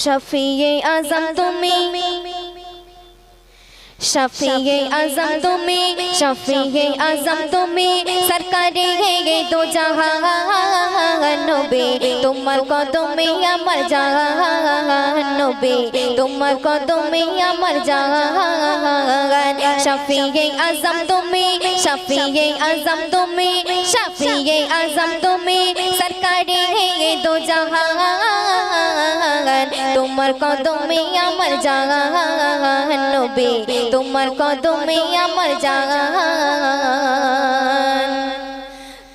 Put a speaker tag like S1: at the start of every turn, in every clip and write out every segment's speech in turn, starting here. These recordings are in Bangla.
S1: শফিয়ে আজম তুমি। শফিয়ে আজম তুমি। শফিয়ে আজম তুমি। সরকারে গে তো জাহানবে। নবী তোমার কদমে আমার জাহানবে। নবী তোমার কদমে আমার জাহান শফিয়ে আজম তুমি শফিয়ে আজম তুমি শফিয়ে আজম তুমি সরকারে গে দো জাহান তোমার কদমে আমার জাহান নবী তোমার কদমে আমার জাহান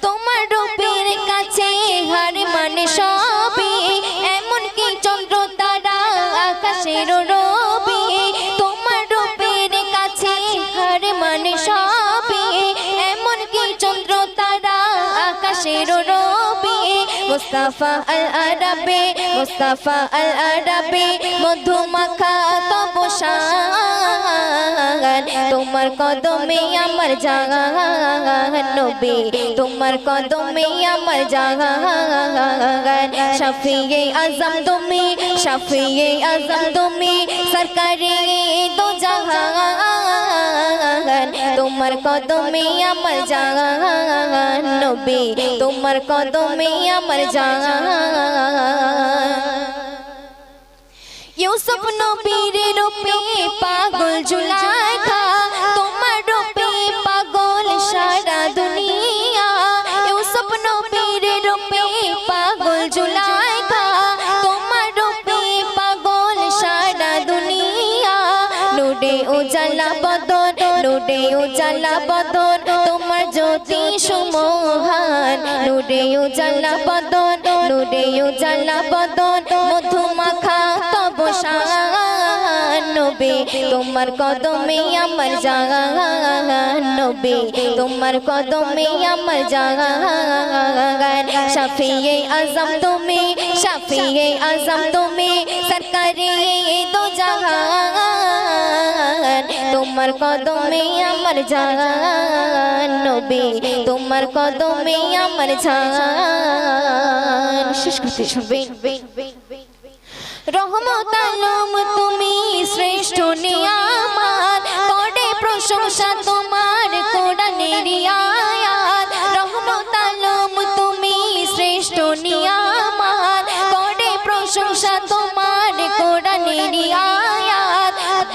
S1: তোমার রূপের কাছে হার মানে সবই এমন কি চন্দ্র তারা আকাশের মুস্তাফা আল আরবে মুস্তাফা আল আরবে মধুমাখা তপসান তোমার কদমে আমার জাগান নবী, তোমার কদমে আমার জাগান। শফিয়ে আজম তুমি, শফিয়ে আজম তুমি, সরকারে দো জাহান তোমার কদমে আমার জাগান নবী তোমার কদমে আমার জাগান ইউসুফ নবীর রূপে পাগল জুলাইখা তোমার রূপে পাগল সারা দুনিয়া ইউসুফ নবীর উজালা বদন, তোমার জ্যোতি সুমহান। নুডে উজালা বদন নুডে উজালা বদন, মধুমাখা তব নবী, তোমার কদমে আমার জাগান। নবী, তোমার কদমে আমার জাগান। শাফিয়ে আজম তুমি, শাফিয়ে আজম তুমি, সরকারে দো জাহান তোমার কদমে আমার জান, নবী, তোমার কদমে আমার জান। শেষ রহমত আলম তুমি শ্রেষ্ঠ নিয়ামত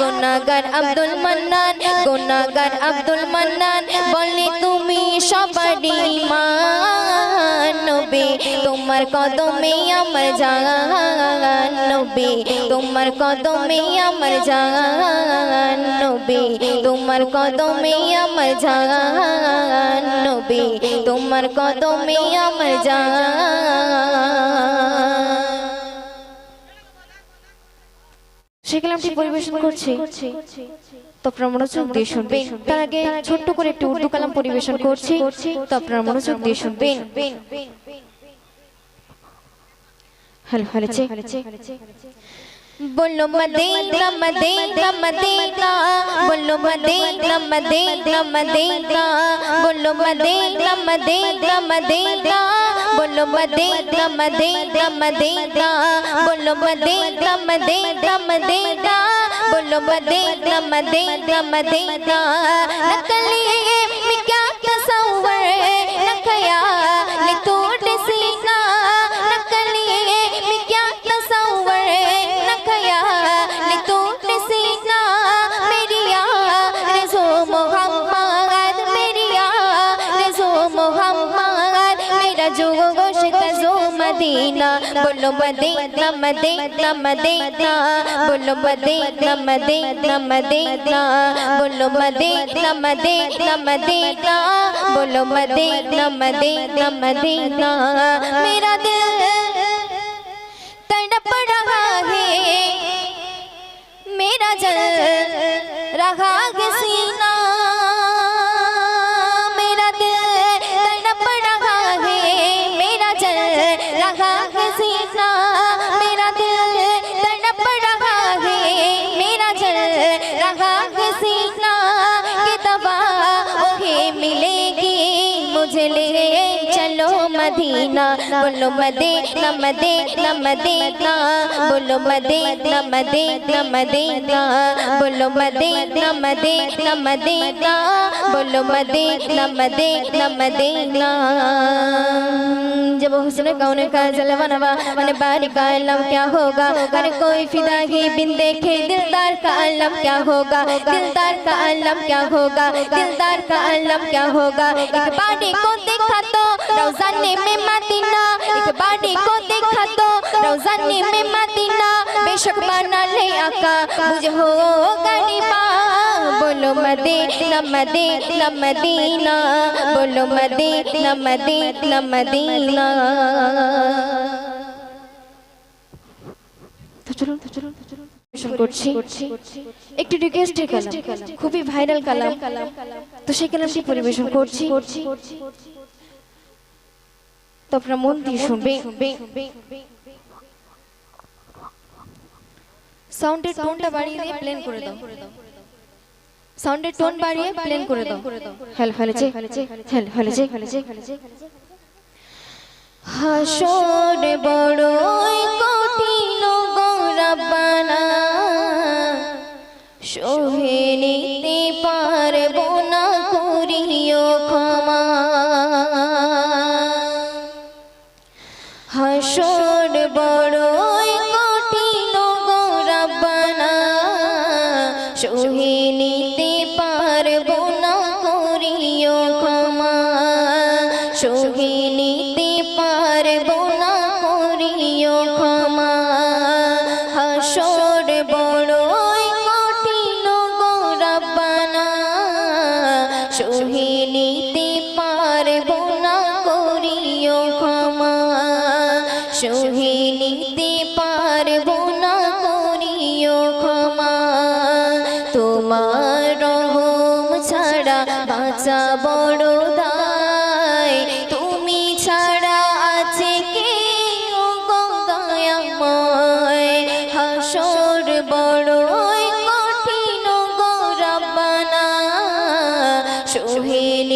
S1: গুনাগার আব্দুল মান্নান গুনাগার আব্দুল মান্নান বলে তুমি সবারই মান তোমার কদমে আমার জান নবী তোমার কদমে আমার জান নবী তোমার কদমে আমার জান নবী তোমার কদমে আমার জান সে কালামটি পরিবেশন করছে তো আপনারা মনোযোগ দিয়ে শুনবেন তার আগে ছোট্ট করে একটি উর্দু কালাম পরিবেশন করছি তো আপনারা মনোযোগ দিয়ে শুনবেন হ্যালো হ্যালো बोलो मदीना मदीना मदीना बोलो मदीना मदीना मदीना बोलो मदीना मदीना मदीना बोलो मदीना मदीना मदीना बोलो मदीना मदीना मदीना बोलो मदीना मदीना मदीना नकली बोलो मदीना मदीना मदीना बोलो मदीना मदीना मदीना बोलो मदीना मदीना मदीना बोलो मदीना मदीना मदीना मेरा दिल तड़प रहा है मेरा जल रहा है सीना मेरा दिल तड़प रहा है मेरा जल रहा मदीना, बोलो मदीना मदीना मदीना, बोलो मदीना मदीना मदीना, बोलो मदीना मदीना मदीना, बोलो मदीना मदीना मदीना। जब हुस्न कौन का जलवा नवा मन बारी का आलम क्या होगा? अरे कोई फिदा ही बिन देखे दिलदार का आलम क्या होगा? दिलदार का आलम क्या होगा? दिलदार का आलम क्या होगा? बाड़ी को देखा तो रोजाने में मदीना एक बाड़ी को देखा तो रोजाने में मदीना बेशक बना ले आका मुझे होगा निभा बोलो मदीना मदीना मदीना बोलो मदीना मदीना मदीना তো চলুন তো চলুন তো চলুন পরিবেশন করছি একটি রিকোয়েস্টের কালাম খুবই ভাইরাল কালাম তো সেই কালামটি পরিবেশন করছি তো আপনারা মন দিয়ে শুনবে সাউন্ডের টোনটা বাড়িয়ে দিয়ে প্লেন করে দাও সাউন্ডের টোন বাড়িয়ে প্লেন করে দাও হাসর বড়ই কঠিন গৌরবানা সহে নিতে পারব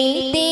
S1: সহে নিতে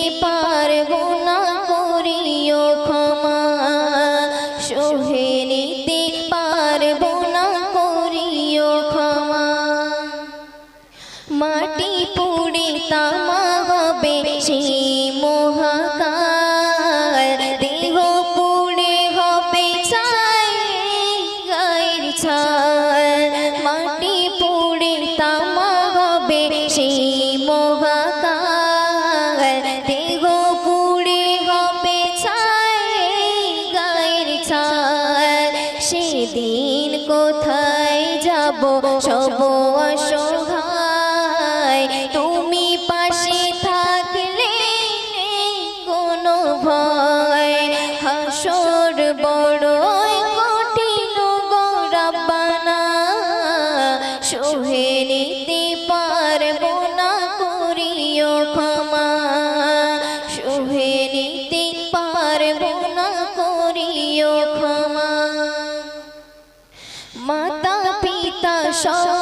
S1: সব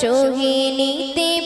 S1: সহিনিতে